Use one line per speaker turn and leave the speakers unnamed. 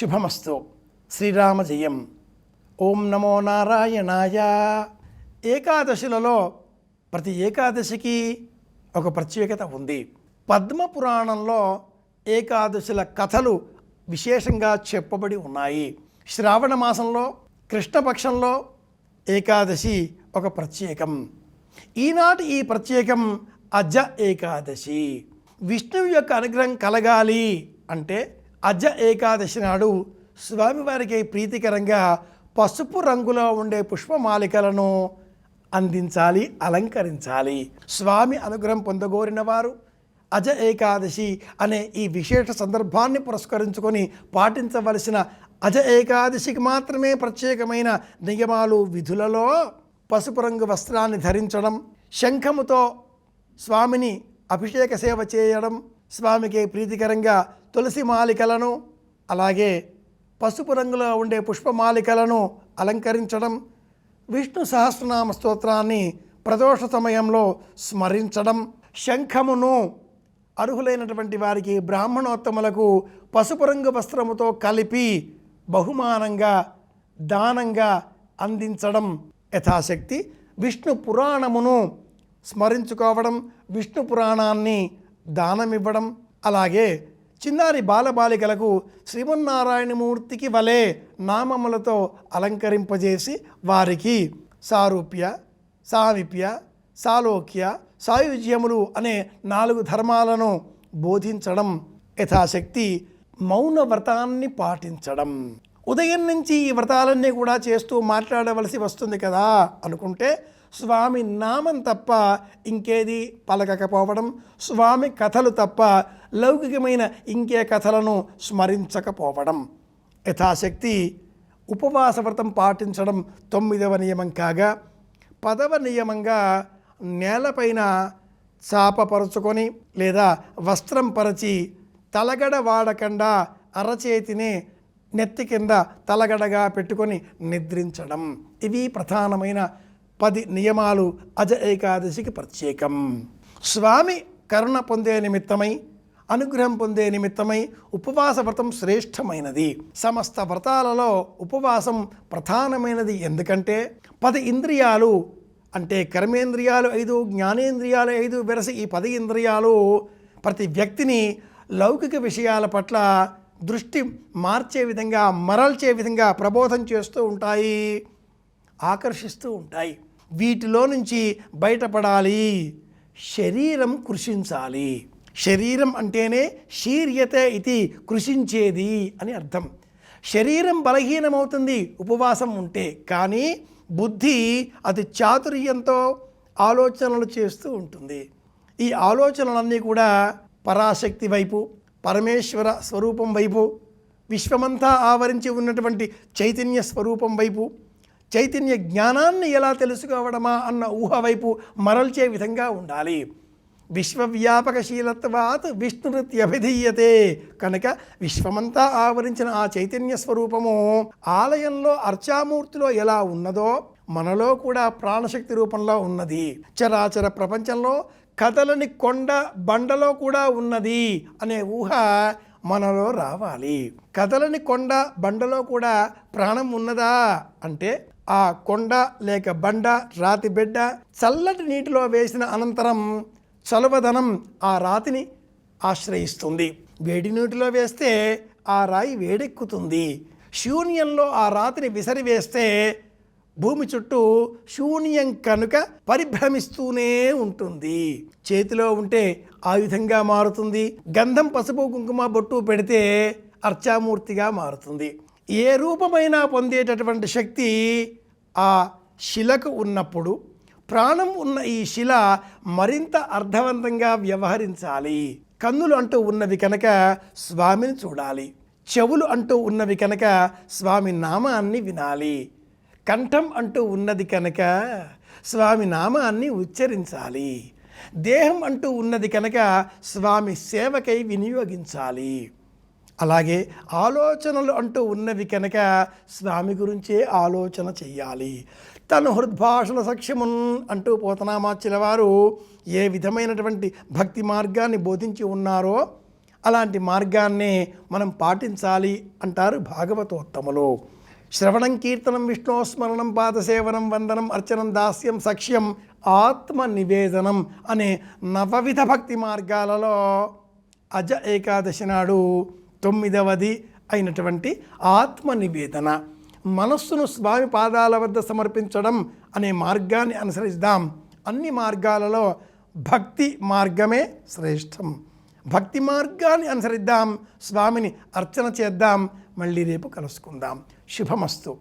శుభమస్తు. శ్రీరామ జయం ఓం నమో నారాయణాయ. ఏకాదశులలో ప్రతి ఏకాదశికి ఒక ప్రత్యేకత ఉంది. పద్మ పురాణంలో ఏకాదశుల కథలు విశేషంగా చెప్పబడి ఉన్నాయి. శ్రావణ మాసంలో కృష్ణపక్షంలో ఏకాదశి ఒక ప్రత్యేకం. ఈనాటి ఈ ప్రత్యేకం అజ ఏకాదశి. విష్ణువు యొక్క అనుగ్రహం కలగాలి అంటే అజ ఏకాదశి నాడు స్వామివారికి ప్రీతికరంగా పసుపు రంగులో ఉండే పుష్పమాలికలను అందించాలి అలంకరించాలి. స్వామి అనుగ్రహం పొందగోరిన వారు అజ ఏకాదశి అనే ఈ విశేష సందర్భాన్ని పురస్కరించుకొని పాటించవలసిన అజ ఏకాదశికి మాత్రమే ప్రత్యేకమైన నియమాలు విధులలో పసుపు రంగు వస్త్రాన్ని ధరించడం శంఖముతో స్వామిని అభిషేక సేవ చేయడం స్వామికి ప్రీతికరంగా తులసి మాలికలను అలాగే పసుపు రంగులో ఉండే పుష్పమాలికలను అలంకరించడం విష్ణు సహస్రనామ స్తోత్రాన్ని ప్రదోష సమయంలో స్మరించడం శంఖమును అర్హులైనటువంటి వారికి బ్రాహ్మణోత్తములకు పసుపు రంగు వస్త్రముతో కలిపి బహుమానంగా దానంగా అందించడం యథాశక్తి. విష్ణు పురాణమును స్మరించుకోవడం విష్ణు పురాణాన్ని దానమివ్వడం అలాగే చిన్నారి బాలబాలికలకు శ్రీమన్నారాయణమూర్తికి వలె నామములతో అలంకరింపజేసి వారికి సారూప్య సావిప్య సాలోక్య సాయుజ్యములు అనే నాలుగు ధర్మాలను బోధించడం యథాశక్తి మౌన వ్రతాన్ని పాటించడం. ఉదయం నుంచి ఈ వ్రతాలన్నీ కూడా చేస్తూ మాట్లాడవలసి వస్తుంది కదా అనుకుంటే స్వామి నామం తప్ప ఇంకేది పలకకపోవడం స్వామి కథలు తప్ప లౌకికమైన ఇంకే కథలను స్మరించకపోవడం. యథాశక్తి ఉపవాస వ్రతం పాటించడం తొమ్మిదవ నియమం కాగా పదవ నియమంగా నేలపైన చాపపరుచుకొని లేదా వస్త్రం పరచి తలగడ వాడకుండా అరచేతిని నెత్తి కింద తలగడగా పెట్టుకొని నిద్రించడం. ఇవి ప్రధానమైన పది నియమాలు అజ ఏకాదశికి ప్రత్యేకం. స్వామి కరుణ పొందే నిమిత్తమై అనుగ్రహం పొందే నిమిత్తమై ఉపవాస వ్రతం శ్రేష్టమైనది. సమస్త వ్రతాలలో ఉపవాసం ప్రధానమైనది. ఎందుకంటే పది ఇంద్రియాలు అంటే కర్మేంద్రియాలు ఐదు జ్ఞానేంద్రియాలు ఐదు వెరసి ఈ పది ఇంద్రియాలు ప్రతి వ్యక్తిని లౌకిక విషయాల పట్ల దృష్టి మార్చే విధంగా మరల్చే విధంగా ప్రబోధం చేస్తూ ఉంటాయి. ఆకర్షిస్తూ ఉంటాయి. వీటిలో నుంచి బయటపడాలి. శరీరం కృషించాలి. శరీరం అంటేనే శీర్యత ఇది కృషించేది అని అర్థం. శరీరం బలహీనమవుతుంది ఉపవాసం ఉంటే. కానీ బుద్ధి అది చాతుర్యంతో ఆలోచనలు చేస్తూ ఉంటుంది. ఈ ఆలోచనలన్నీ కూడా పరాశక్తి వైపు పరమేశ్వర స్వరూపం వైపు విశ్వమంతా ఆవరించి ఉన్నటువంటి చైతన్య స్వరూపం వైపు చైతన్య జ్ఞానాన్ని ఎలా తెలుసుకోవడమా అన్న ఊహ వైపు మరల్చే విధంగా ఉండాలి. విశ్వవ్యాపకశీలత్వాత్ విష్ణునృత్యభిధీయతే కనుక విశ్వమంతా ఆవరించిన ఆ చైతన్య స్వరూపము ఆలయంలో అర్చామూర్తిలో ఎలా ఉన్నదో మనలో కూడా ప్రాణశక్తి రూపంలో ఉన్నది. చరాచర ప్రపంచంలో కథలని కొండ బండలో కూడా ఉన్నది అనే ఊహ మనలో రావాలి. కథలని కొండ బండలో కూడా ప్రాణం ఉన్నదా? అంటే ఆ కొండ లేక బండ రాతి బిడ్డ చల్లటి నీటిలో వేసిన అనంతరం చలువదనం ఆ రాతిని ఆశ్రయిస్తుంది. వేడి నీటిలో వేస్తే ఆ రాయి వేడెక్కుతుంది. శూన్యంలో ఆ రాతిని విసిరివేస్తే భూమి చుట్టూ శూన్యం కనుక పరిభ్రమిస్తూనే ఉంటుంది. చేతిలో ఉంటే ఆయుధంగా మారుతుంది. గంధం పసుపు కుంకుమ బొట్టు పెడితే అర్చామూర్తిగా మారుతుంది. ఏ రూపమైనా పొందేటటువంటి శక్తి ఆ శిలకు ఉన్నప్పుడు ప్రాణం ఉన్న ఈ శిల మరింత అర్థవంతంగా వ్యవహరించాలి. కన్నులు అంటూ ఉన్నవి కనుక స్వామిని చూడాలి. చెవులు అంటూ ఉన్నవి కనుక స్వామి నామాన్ని వినాలి. కంఠం అంటూ ఉన్నది కనుక స్వామి నామాన్ని ఉచ్చరించాలి. దేహం అంటూ ఉన్నది కనుక స్వామి సేవకై వినియోగించాలి. అలాగే ఆలోచనలు అంటూ ఉన్నవి కనుక స్వామి గురించే ఆలోచన చెయ్యాలి. తను హృద్భాషణ సఖ్యమున్ అంటూ పోతనామాచ్యుల వారు ఏ విధమైనటువంటి భక్తి మార్గాన్ని బోధించి ఉన్నారో అలాంటి మార్గాన్నే మనం పాటించాలి అంటారు భాగవతోత్తములు. శ్రవణం కీర్తనం విష్ణోస్మరణం పాదసేవనం వందనం అర్చనం దాస్యం సఖ్యం ఆత్మ నివేదనం అనే నవవిధ భక్తి మార్గాలలో అజ ఏకాదశి నాడు తొమ్మిదవది అయినటువంటి ఆత్మ నివేదన మనస్సును స్వామి పాదాల వద్ద సమర్పించడం అనే మార్గాన్ని అనుసరిద్దాం. అన్ని మార్గాలలో భక్తి మార్గమే శ్రేష్టం. భక్తి మార్గాన్ని అనుసరిద్దాం. స్వామిని అర్చన చేద్దాం. మళ్ళీ రేపు కలుసుకుందాం. శుభమస్తు.